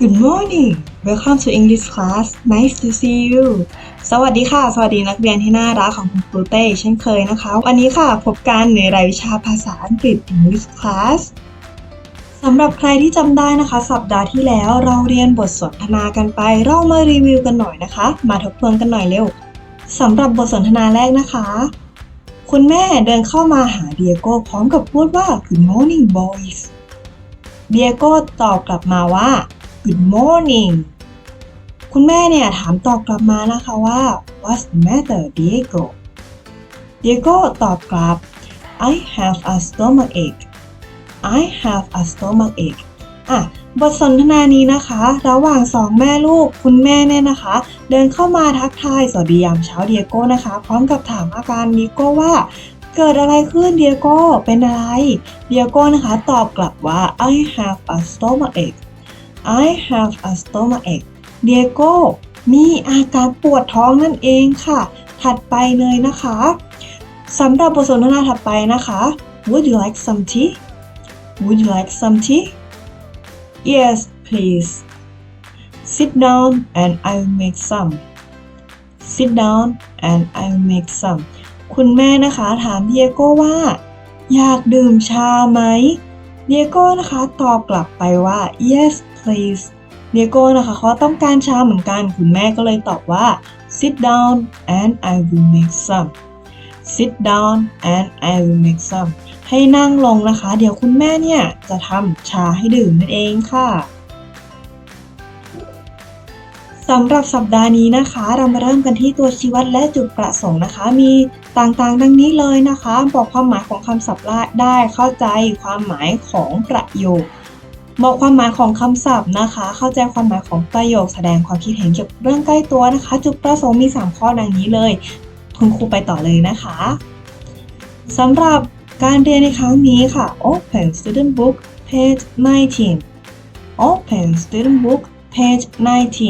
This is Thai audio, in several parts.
Good morning Welcome to English class Nice to see you สวัสดีค่ะ สวัสดีนักเรียนที่น่ารักของคุณครูเต้เช่นเคยนะคะ วันนี้ค่ะพบกันในรายวิชาภาษาอังกฤษ English class สำหรับใครที่จำได้นะคะ สัปดาห์ที่แล้วเราเรียนบทสนทนากันไป เรามารีวิวกันหน่อยนะคะ มาทบทวนกันหน่อยเร็วสำหรับบทสนทนาแรกนะคะ คุณแม่เดินเข้ามาหาเดียโก้พร้อมกับพูดว่า Good morning boys เดียโก้ตอบกลับมาว่า Good morning คุณแม่เนี่ยถามตอบกลับมานะคะว่า What's the matter Diego Diego ตอบกลับ I have a stomachache I have a stomachache อะบทสนทนานี้นะคะ ระหว่างสองแม่ลูกคุณแม่เนี่ยนะคะ เดินเข้ามาทักทายสวัสดียามเช้าเดียโก้นะคะ พร้อมกับถามอาการดียโก้ว่า เกิดอะไรขึ้นเดียโก้เป็นอะไรเดียโก้นะคะ ตอบกลับว่า I have a stomachache I have a stomachache เดียโก้มีอาการปวดท้องนั่นเองค่ะ ถัดไปเลยนะคะสำหรับบทสนทนาถัดไปนะคะ Would you like some tea Would you like some tea Yes please Sit down and I'll make some Sit down and I'll make some คุณแม่นะคะถามเดียโก้ว่า อยากดื่มชาไหมเดียโก้นะคะตอบกลับไปว่า yes please เดียโก้นะคะเขาต้องการชาเหมือนกัน คุณแม่ก็เลยตอบว่า sit down and I will make some sit down and I will make some ให้นั่งลงนะคะ เดี๋ยวคุณแม่เนี่ย จะทำชาให้ดื่มนั่นเองค่ะสำหรับสัปดาห์นี้นะคะ เรามาเริ่มกันที่ตัวชี้วัดและจุดประสงค์นะคะ มีต่างๆ ดังนี้เลยนะคะ บอกความหมายของคำศัพท์ได้เข้าใจความหมายของประโยค บอกความหมายของคำศัพท์นะคะ เข้าใจความหมายของประโยคแสดงความคิดเห็นเกี่ยวกับเรื่องใกล้ตัวนะคะ จุดประสงค์มี 3 ข้อดังนี้เลย คุณครูไปต่อเลยนะคะสำหรับการเรียนในครั้งนี้ค่ะ Open Student Book page 19 Open Student Book page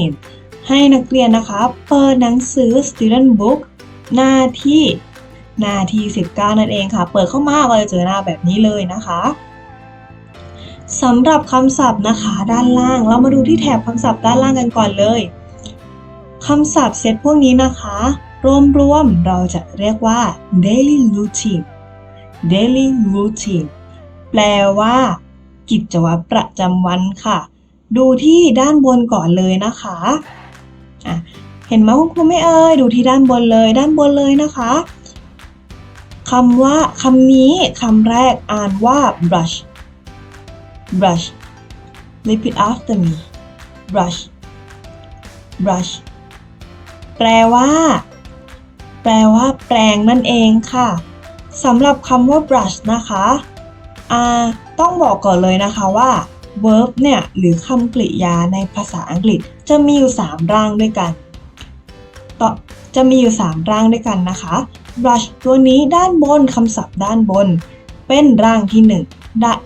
19 ให้นักเรียนนะคะ เปิดหนังสือ Student Book หน้าที่หน้าที่ 19 นั่นเองค่ะ เปิดเข้ามาก็จะเจอหน้าแบบนี้เลยนะคะ สำหรับคำศัพท์นะคะด้านล่าง เรามาดูที่แถบคำศัพท์ด้านล่างกันก่อนเลยคำศัพท์เซตพวกนี้นะคะ รวมๆเราจะเรียกว่า daily routine daily routine แปลว่า กิจวัตรประจำวันค่ะ ดูที่ด้านบนก่อนเลยนะคะะเห็นไหมคุณครูไม่เอ่ยดูที่ด้านบนเลย ด้านบนเลยนะคะคำว่าคำนี้คำแรกอ่านว่า brush brush repeat after me brush brush แปลว่า แปลว่า แปรงนั่นเองค่ะสำหรับคำว่า brush นะคะอ่าต้องบอกก่อนเลยนะคะว่า verb เนี่ย หรือคำกริยาในภาษาอังกฤษ จะมีอยู่ 3 ร่างด้วยกันต่อจะมีอยู่ 3 ร่างด้วยกันนะคะ brush ตัวนี้ด้านบนคำศัพท์ด้านบน เป็นร่างที่ 1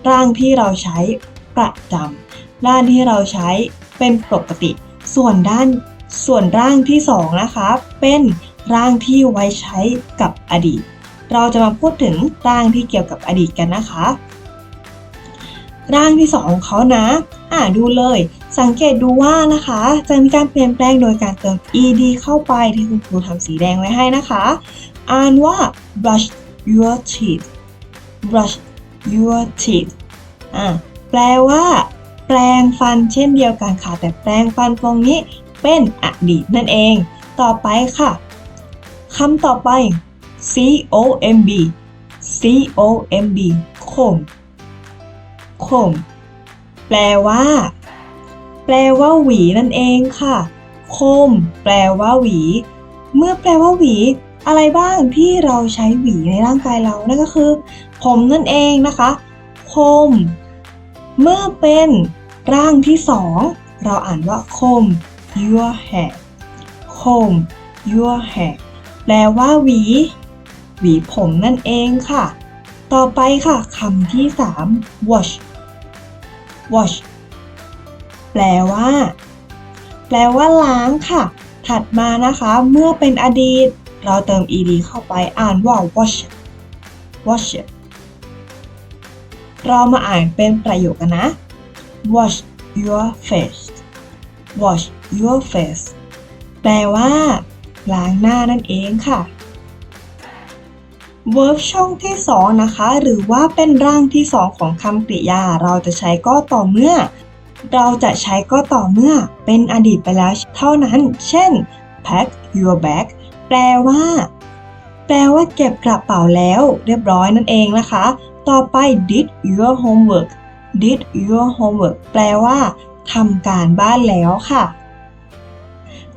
ร่างที่เราใช้ประจำด้านที่เราใช้เป็นปกติ ส่วนด้านส่วนร่างที่2นะคะเป็นร่างที่ไว้ใช้กับอดีต เราจะมาพูดถึงร่างที่เกี่ยวกับอดีตกันนะคะ ร่างที่2ของเขานะ อ่าดูเลย สังเกตดูว่านะคะ จะมีการเปลี่ยนแปลงโดยการเติม ed เข้าไปที่คุณครูทำสีแดงไว้ให้นะคะ อ่านว่า brush your teeth brush your teeth อ่าแปลว่า แปลงฟันเช่นเดียวกันค่ะ แต่แปลงฟันตรงนี้เป็นอดีตนั่นเอง ต่อไปค่ะคำต่อไป c o m b c o m b comb comb แปลว่า แปลว่าหวีนั่นเองค่ะ comb แปลว่าหวี เมื่อแปลว่าหวี อะไรบ้างที่เราใช้หวีในร่างกายเรา นั่นก็คือ ผมนั่นเองนะคะ comb เมื่อเป็นร่างที่สองเราอ่านว่า comb your hair comb your hair แปลว่าหวี หวีผมนั่นเองค่ะ ต่อไปค่ะคำที่3 wash wash แปลว่า แปลว่าล้างค่ะ ถัดมานะคะ เมื่อเป็นอดีต เราเติม ed เข้าไปอ่านว่า wash wash เรามาอ่านเป็นประโยคกันนะ wash your face wash your face แปลว่าล้างหน้านั่นเองค่ะ verb ช่องที่ 2 นะคะ หรือว่าเป็นร่างที่ 2 ของคำกริยา เราจะใช้ก็ต่อเมื่อ เราจะใช้ก็ต่อเมื่อ เป็นอดีตไปแล้วเท่านั้น เช่น pack your bag แปลว่า แปลว่าเก็บกระเป๋าแล้ว เรียบร้อยนั่นเองนะคะ ต่อไป did your homework did your homework แปลว่าทำการบ้านแล้วค่ะ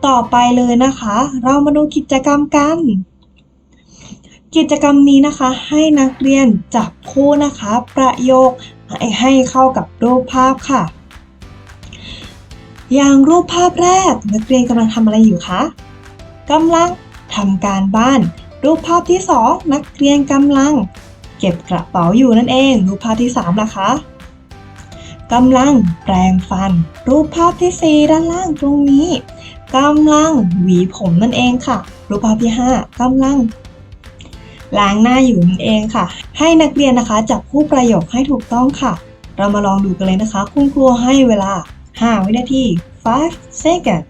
ต่อไปเลยนะคะ เรามาดูกิจกรรมกัน กิจกรรมนี้นะคะ ให้นักเรียนจับคู่นะคะ ประโยคให้ให้เข้ากับรูปภาพค่ะ อย่างรูปภาพแรก นักเรียนกำลังทำอะไรอยู่คะกำลังทำการบ้าน รูปภาพที่ 2 นักเรียนกำลัง เก็บกระเป๋าอยู่นั่นเองรูปภาพที่3ล่ะคะกำลังแปรงฟัน รูปภาพที่ 4 ด้านล่างตรงนี้กำลังหวีผมนั่นเองค่ะ รูปภาพที่ 5กำลังล้างหน้าอยู่นั่นเองค่ะ ให้นักเรียนนะคะจับคู่ประโยคให้ถูกต้องค่ะ เรามาลองดูกันเลยนะคะ คุณครูให้เวลา 5 วินาที5 second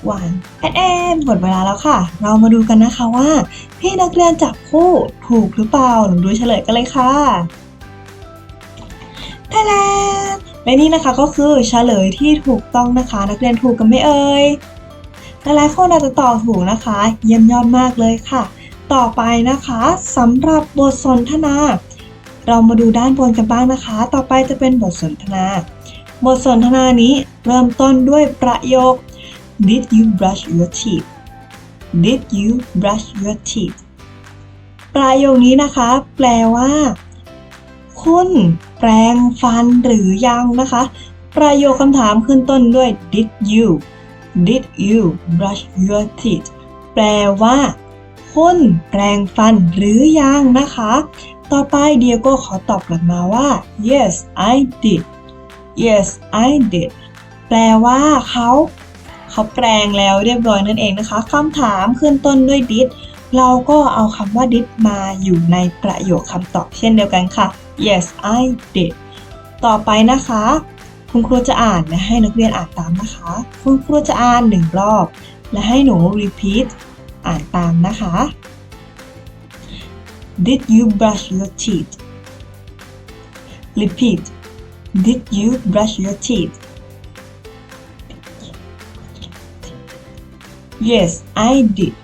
5 4 3 2 1 and and หมดเวลาแล้วค่ะ เรามาดูกันนะคะว่า พี่นักเรียนจับคู่ถูกหรือเปล่าหนูดูเฉลยกันเลยค่ะทะเลและนี่นะคะก็คือเฉลยที่ถูกต้องนะคะ นักเรียนถูกกันไหมเอ่ยหลายๆคนอาจจะตอบถูกนะคะ เยี่ยมยอดมากเลยค่ะ ต่อไปนะคะสำหรับบทสนทนา เรามาดูด้านบนกันบ้างนะคะ ต่อไปจะเป็นบทสนทนา บทสนทนานี้เริ่มต้นด้วยประโยค Did you brush your teeth Did you brush your teeth ประโยคนี้นะคะ แปลว่า คุณแปรงฟันหรือยังนะคะ ประโยคคำถามขึ้นต้นด้วย Did you Did you brush your teeth แปลว่า คุณแปรงฟันหรือยังนะคะ ต่อไปเดียโก้ขอตอบกลับมาว่า yes I did yes I did แปลว่าเขา เขาแปลงแล้วเรียบร้อยนั่นเองนะคะคำถามขึ้นต้นด้วย did เราก็เอาคำว่า did มาอยู่ในประโยคคำตอบเช่นเดียวกันค่ะ yes I did ต่อไปนะคะ คุณครูจะอ่านและให้นักเรียนอ่านตามนะคะ คุณครูจะอ่านหนึ่งรอบ และให้หนู repeat อ่านตามนะคะ Did you brush your teeth? Repeat. Did you brush your teeth? Yes, I did.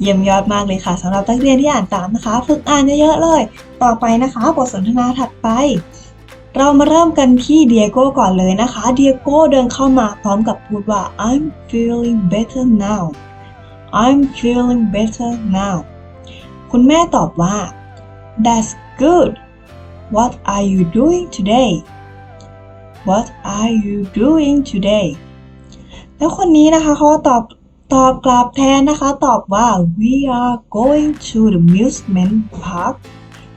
เยี่ยมยอดมากเลยค่ะสำหรับนักเรียนที่อ่านตามนะคะ ฝึกอ่านเยอะๆเลย ต่อไปนะคะ บทสนทนาถัดไป เรามาเริ่มกันที่เดียโก้ก่อนเลยนะคะ เดียโก้เดินเข้ามาพร้อมกับพูดว่า I'm feeling better now I'm feeling better now คุณแม่ตอบว่า That's good What are you doing today What are you doing today แล้วคนนี้นะคะเขาตอบตอบกลับแทนนะคะ ตอบว่า we are going to the amusement park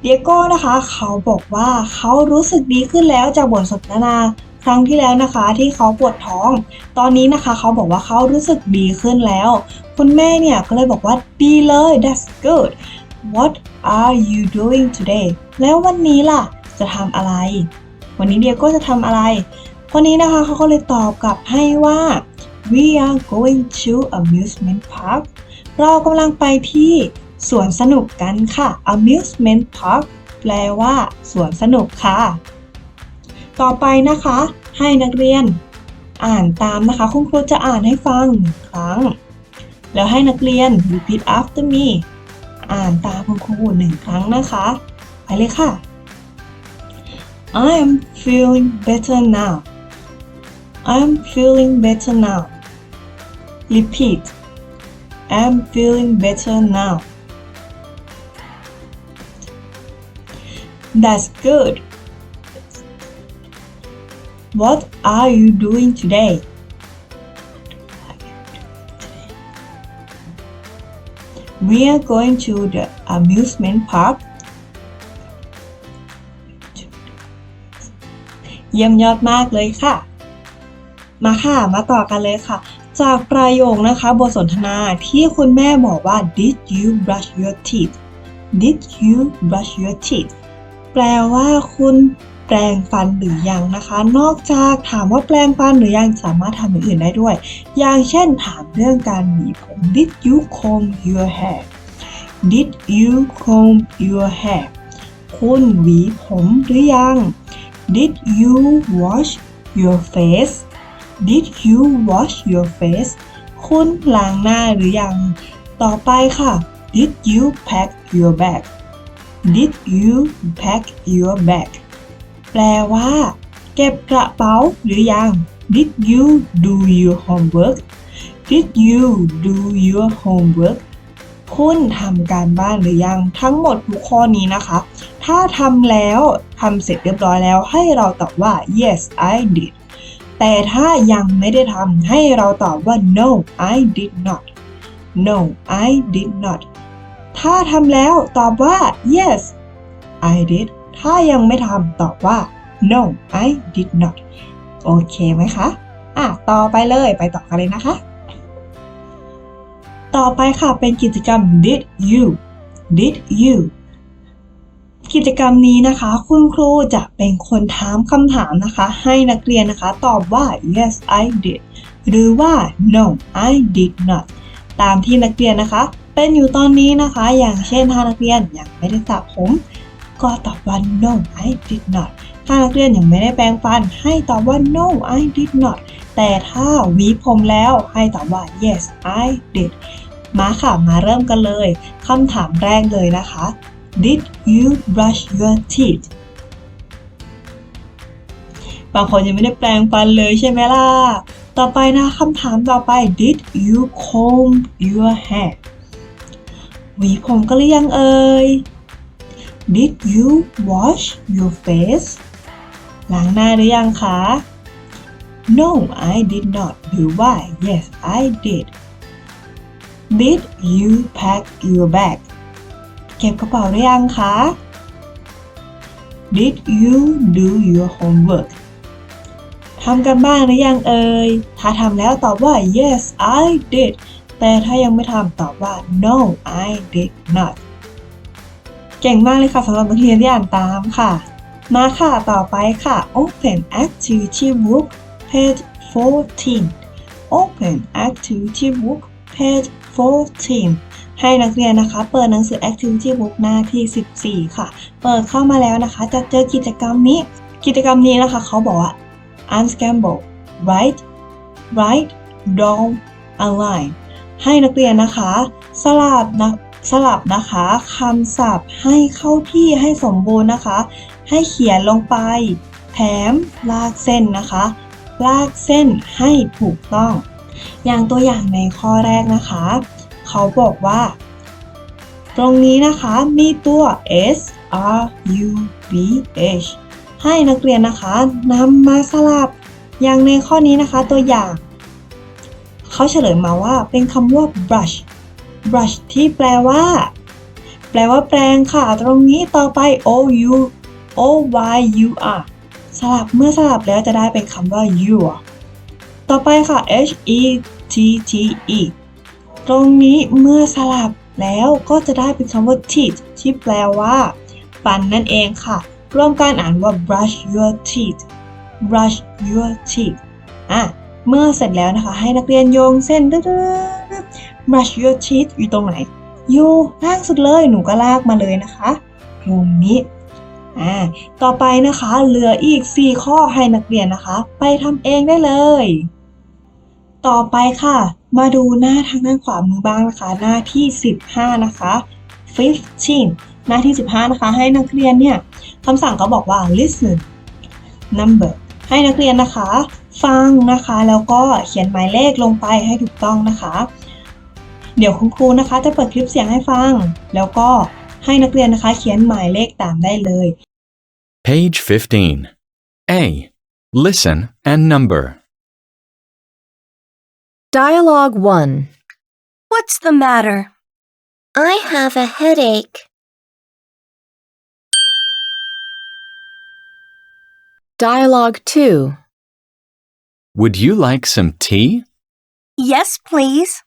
เดียโก้นะคะเขาบอกว่าเขารู้สึกดีขึ้นแล้วจากบทสนทนาครั้งที่แล้วนะคะที่เขาปวดท้อง ตอนนี้นะคะเขาบอกว่าเขารู้สึกดีขึ้นแล้ว คุณแม่เนี่ยก็เลยบอกว่าดีเลย that's good what are you doing today แล้ววันนี้ล่ะจะทำอะไร วันนี้เดียโก้จะทำอะไร คนนี้นะคะเขาก็เลยตอบกลับให้ว่า we are going to amusement park เรากำลังไปที่สวนสนุกกันค่ะ amusement park แปลว่าสวนสนุกค่ะ ต่อไปนะคะ ให้นักเรียนอ่านตามนะคะ คุณครูจะอ่านให้ฟังหนึ่งครั้ง แล้วให้นักเรียน repeat after me อ่านตามคุณครูหนึ่งครั้งนะคะ ไปเลยค่ะ I'm feeling better now I'm feeling better now Repeat I'm feeling better now That's good What are you doing today? We are going to the amusement park. เยี่ยมยอดมากเลยค่ะ มาค่ะ มาต่อกันเลยค่ะ จากประโยคนะคะบทสนทนาที่คุณแม่บอกว่า Did you brush your teeth Did you brush your teeth แปลว่าคุณแปรงฟันหรือยังนะคะ นอกจากถามว่าแปรงฟันหรือยังสามารถทำอย่างอื่นได้ด้วย อย่างเช่นถามเรื่องการหวีผม Did you comb your hair Did you comb your hair คุณหวีผมหรือยัง Did you wash your face Did you wash your face คุณล้างหน้าหรือยัง ต่อไปค่ะ Did you pack your bag Did you pack your bag แปลว่า เก็บกระเป๋าหรือยัง Did you do your homework Did you do your homework คุณทำการบ้านหรือยัง ทั้งหมดทุกข้อนี้นะคะ ถ้าทำแล้วทำเสร็จเรียบร้อยแล้วให้เราตอบว่า yes I did แต่ถ้ายังไม่ได้ทำให้เราตอบว่า no I did not no I did not ถ้าทำแล้วตอบว่า yes I did ถ้ายังไม่ทำตอบว่า no I did not โอเคไหมคะ อะ ต่อไปเลยไปต่อกันเลยนะคะ ต่อไปค่ะเป็นกิจกรรม did you did you กิจกรรมนี้นะคะ คุณครูจะเป็นคนถามคำถามนะคะ ให้นักเรียนนะคะ ตอบว่า yes I did หรือว่า no I did not ตามที่นักเรียนนะคะ เป็นอยู่ตอนนี้นะคะ อย่างเช่นถ้านักเรียนยังไม่ได้สระผม ก็ตอบว่า no I did not ถ้านักเรียนยังไม่ได้แปรงฟัน ให้ตอบว่า no I did not แต่ถ้าหวีผมแล้วให้ตอบว่า yes I did มาค่ะมาเริ่มกันเลยคำถามแรกเลยนะคะ Did you brush your teeth บางคนยังไม่ได้แปรงฟันเลยใช่ไหมล่ะ ต่อไปนะคำถามต่อไป Did you comb your hair หวีผมก็หรือยังเอ่ย Did you wash your face ล้างหน้าหรือยังคะ No I did not หรือว่า Yes I did Did you pack your bag เก็บกระเป๋าหรือยังคะ Did you do your homework ทำกันบ้านหรือยังเอ่ย ถ้าทำแล้วตอบว่า yes I did แต่ถ้ายังไม่ทำตอบว่า no I did not เก่งมากเลยค่ะสำหรับนักเรียนที่อ่านตามค่ะ มาค่ะต่อไปค่ะ Open Activity Book page 14 Open Activity Book page 14 ให้นักเรียนนะคะ เปิดหนังสือ Activity Book หน้าที่ 14 ค่ะ เปิดเข้ามาแล้วนะคะ จะเจอกิจกรรมนี้ กิจกรรมนี้นะคะเขาบอกว่า unscramble write write down a line ให้นักเรียนนะคะ สลับนะสลับนะคะคำศัพท์ให้เข้าที่ให้สมบูรณ์นะคะ ให้เขียนลงไป แถมลากเส้นนะคะ ลากเส้นให้ถูกต้อง อย่างตัวอย่างในข้อแรกนะคะ เขาบอกว่า ตรงนี้นะคะมีตัว s r u b h ให้นักเรียนนะคะนำมาสลับ อย่างในข้อนี้นะคะตัวอย่าง เขาเฉลยมาว่าเป็นคำว่า brush brush ที่แปลว่า แปลว่าแปรงค่ะ ตรงนี้ต่อไป o u o y u r สลับเมื่อสลับแล้วจะได้เป็นคำว่า you ต่อไปค่ะ h e t t e ตรงนี้เมื่อสลับแล้วก็จะได้เป็นคำว่า teeth ที่แปลว่าฟันนั่นเองค่ะร่วมการอ่านว่า brush your teeth brush your teeth อะ เมื่อเสร็จแล้วนะคะ ให้นักเรียนโยงเส้น brush your teeth อยู่ตรงไหน อยู่ล่างสุดเลย หนูก็ลากมาเลยนะคะ ตรงนี้อ่าต่อไปนะคะ เหลืออีก 4 ข้อให้นักเรียนนะคะ ไปทำเองได้เลย ต่อไปค่ะ มาดูหน้าทางด้านขวามือบ้างนะคะ หน้าที่ 15 นะคะ 15หน้าที่ 15 นะคะ ให้นักเรียนเนี่ยคำสั่งเขาบอกว่า listen number ให้นักเรียนนะคะ ฟังนะคะ แล้วก็เขียนหมายเลขลงไปให้ถูกต้องนะคะ เดี๋ยวคุณครูนะคะ จะเปิดคลิปเสียงให้ฟัง แล้วก็ให้นักเรียนนะคะ เขียนหมายเลขตามได้เลย Page 15. A. Listen and number. Dialogue 1. What's the matter? I have a headache. Dialogue 2. Would you like some tea? Yes, please.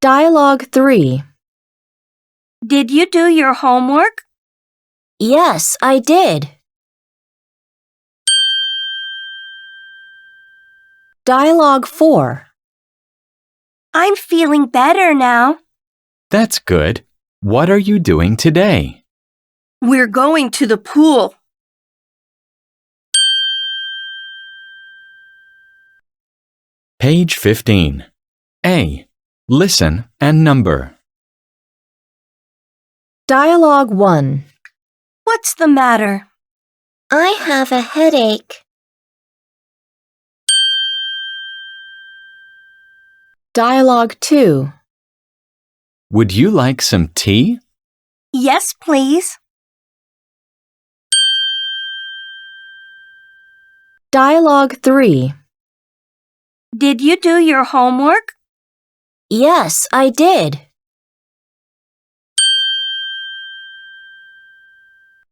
Dialogue 3 Did you do your homework? Yes, I did. Dialogue 4 I'm feeling better now. That's good. What are you doing today? We're going to the pool. Page 15. A. Listen and number. Dialogue 1 What's the matter? I have a headache. Dialogue 2 Would you like some tea? Yes, please. Dialogue 3 Did you do your homework? Yes, I did.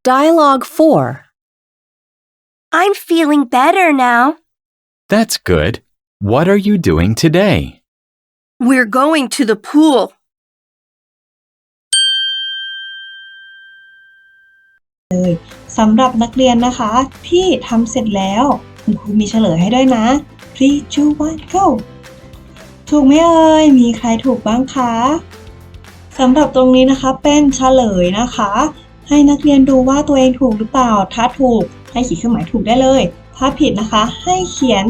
Dialogue 4 I'm feeling better now. That's good. What are you doing today? We're going to the pool. สำหรับนักเรียนนะคะที่ทำเสร็จแล้วคุณครูมีเฉลยให้ด้วยนะ three two one go ถูกไหมเอ่ย มีใครถูกบ้างคะสำหรับตรงนี้นะคะเป็นเฉลยนะคะ ให้นักเรียนดูว่าตัวเองถูกหรือเปล่า ถ้าถูกให้ขีดเครื่องหมายถูกได้เลย ถ้าผิดนะคะให้เขียน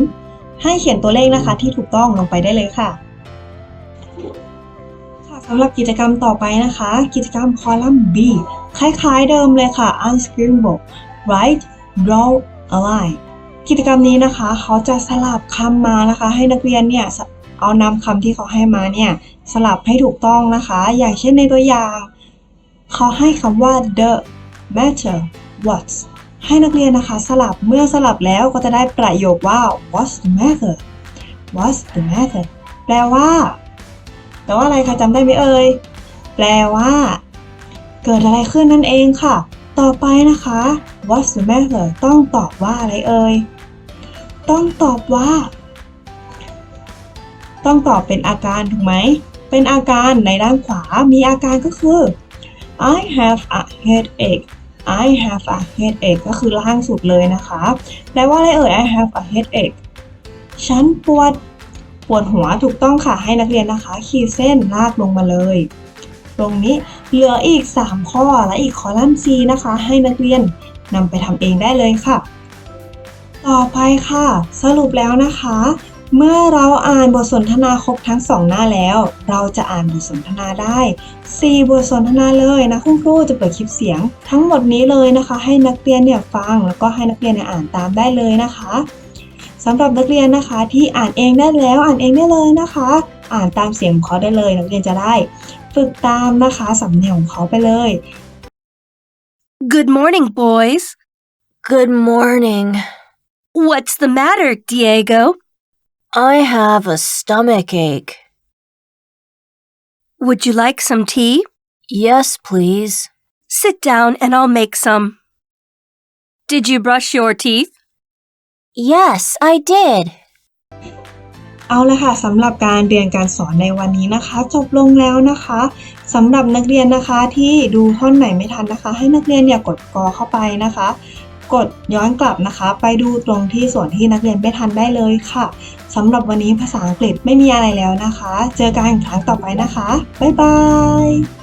ให้เขียนตัวเลขนะคะที่ถูกต้องลงไปได้เลยค่ะค่ะ สำหรับกิจกรรมต่อไปนะคะ กิจกรรมคอลัมน์ B คล้าย ๆ เดิมเลยค่ะ unscribble write draw a line กิจกรรมนี้นะคะเขาจะสลับคำมานะคะ ให้นักเรียนเนี่ยเอานำคำที่เขาให้มาเนี่ยสลับให้ถูกต้องนะคะ อย่างเช่นในตัวอย่าง เขาให้คำว่า the matter what ให้นักเรียนนะคะสลับเมื่อสลับแล้วก็จะได้ประโยคว่า what's the matter what's the matter แปลว่า แปลว่าอะไรคะจำได้ไหมเอ่ย แปลว่า เกิดอะไรขึ้นนั่นเองค่ะ ต่อไปนะคะ what's the matter ต้องตอบว่าอะไรเอ่ย ต้องตอบว่า ต้องตอบเป็นอาการถูกไหม เป็นอาการในด้านขวา มีอาการก็คือ I have a headache I have a headache ก็คือล่างสุดเลยนะคะ แปลว่าอะไรเอ่ย I have a headache ฉันปวด วดหัวถูกต้องค่ะให้นักเรียนนะคะ ขีดเส้นลากลงมาเลย ตรงนี้เหลืออีก 3 ข้อและอีกคอลัมน์ C นะคะ ให้นักเรียนนำไปทำเองได้เลยค่ะ ต่อไปค่ะ สรุปแล้วนะคะ เมื่อเราอ่านบทสนทนาครบทั้ง 2 หน้าแล้ว เราจะอ่านบทสนทนาได้ 4 บทสนทนาเลยนะคุณครูจะเปิดคลิปเสียง ทั้งหมดนี้เลยนะคะ ให้นักเรียนเนี่ยฟังแล้วก็ให้นักเรียนเนี่ยอ่านตามได้เลยนะคะ สำหรับนักเรียนนะคะที่อ่านเองได้แล้วอ่านเองได้เลยนะคะ อ่านตามเสียงของเขาได้เลย นักเรียนจะได้ ฝึกตามนะคะสำเนียงของเขาไปเลย Good morning, boys. Good morning. What's the matter, Diego? I have a stomach ache. Would you like some tea? Yes, please. Sit down and I'll make some. Did you brush your teeth? Yes, I did. เอาละค่ะสำหรับการเรียนการสอนในวันนี้นะคะ จบลงแล้วนะคะสำหรับนักเรียนนะคะที่ดูท่อนไหนไม่ทันนะคะ ให้นักเรียนอย่ากดกอเข้าไปนะคะ กดย้อนกลับนะคะ ไปดูตรงที่ส่วนที่นักเรียนไม่ทันได้เลยค่ะสำหรับวันนี้ภาษาอังกฤษไม่มีอะไรแล้วนะคะ เจอกันครั้งต่อไปนะคะ บ๊ายบาย